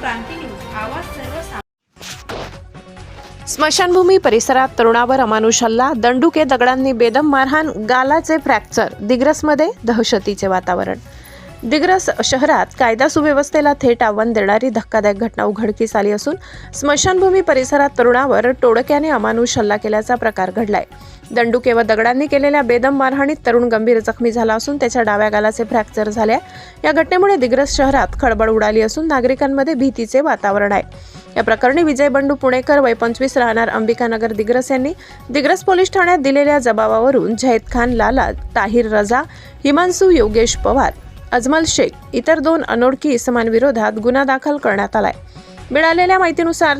क्रांती news आवाज सर्व स्मशानभूमी परिसरात तरुणावर अमानुष हल्ला दंडुके दगडांनी बेदम मारहाण गालाचे फ्रॅक्चर दिग्रसमध्ये दहशतीचे वातावरण. दिग्रस शहरात कायदा सुव्यवस्थेला थेट आव्हान देणारी धक्कादायक घटना उघडकीस आली असून स्मशानभूमी परिसरात तरुणावर टोळक्याने अमानुष हल्ला केल्याचा प्रकार घडलाय. दंडुके व दगडांनी केलेल्या बेदम मारहाणीत तरुण गंभीर जखमी झाला असून त्याच्या डाव्या गालाचे फ्रॅक्चर झाले या घटनेमुळे दिग्रस शहरात खळबळ उडाली असून नागरिकांमध्ये भीतीचे वातावरण आहे. या प्रकरणी विजय बंडू पुणेकर वय पंचवीस राहणार अंबिकानगर दिग्रस यांनी दिग्रस पोलीस ठाण्यात दिलेल्या जबाबावरून झैद खान लाला ताहिर रजा हिमांशू योगेश पवार अजमल शेख इतर दोन अनोळखी इसमांविरोधात गुन्हा दाखल करण्यात आलाय. मिळालेल्या माहितीनुसार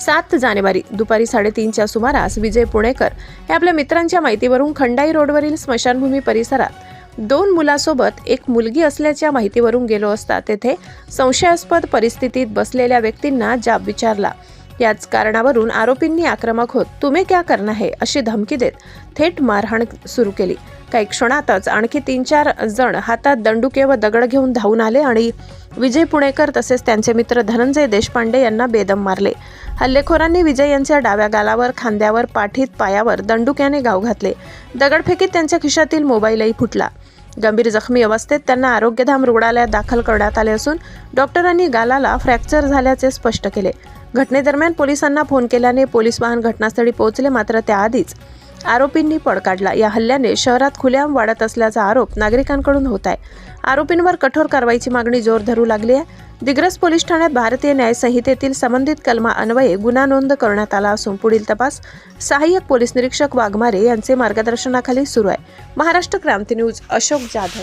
सात जानेवारी दुपारी साडेतीनच्या सुमारास विजय पुणेकर हे आपल्या मित्रांच्या माहितीवरून खंडाई रोडवरील स्मशानभूमी परिसरात दोन मुलासोबत एक मुलगी असल्याच्या माहितीवरून गेलो असता तेथे संशयास्पद परिस्थितीत बसलेल्या व्यक्तींना जाब विचारला. याच कारणावरून आरोपींनी आक्रमक होत तुम्ही क्या करना है अशी धमकी देत थेट मारहाण सुरू केली. काही क्षणातच आणखी तीन चार जण हातात दंडुके व दगड घेऊन धावून आले आणि विजय पुणेकर तसेच त्यांचे मित्र धनंजय देशपांडे यांना बेदम मारले. हल्लेखोरांनी विजय यांच्या डाव्या गालावर खांद्यावर पाठीत पायावर दंडुक्याने गाव घातले. दगडफेकीत त्यांच्या खिशातील मोबाईलही फुटला. गंभीर जखमी अवस्थेत त्यांना आरोग्यधाम रुग्णालयात दाखल करण्यात आले असून डॉक्टरांनी गालाला फ्रॅक्चर झाल्याचे स्पष्ट केले. घटनेदरम्यान पोलिसांना फोन केल्याने पोलीस वाहन घटनास्थळी पोहोचले मात्र त्याआधीच आरोपींनी पळ काढला. या हल्ल्याने शहरात खुलेआम वाढत असल्याचा आरोप नागरिकांकडून होत आहे. आरोपींवर कठोर कारवाईची मागणी जोर धरू लागली आहे. दिग्रस पोलीस ठाण्यात भारतीय न्यायसंहितेतील संबंधित कलमा अन्वये गुन्हा नोंद करण्यात आला असून पुढील तपास सहाय्यक पोलीस निरीक्षक वाघमारे यांचे मार्गदर्शनाखाली सुरू आहे. महाराष्ट्र क्रांती न्यूज अशोक जाधव.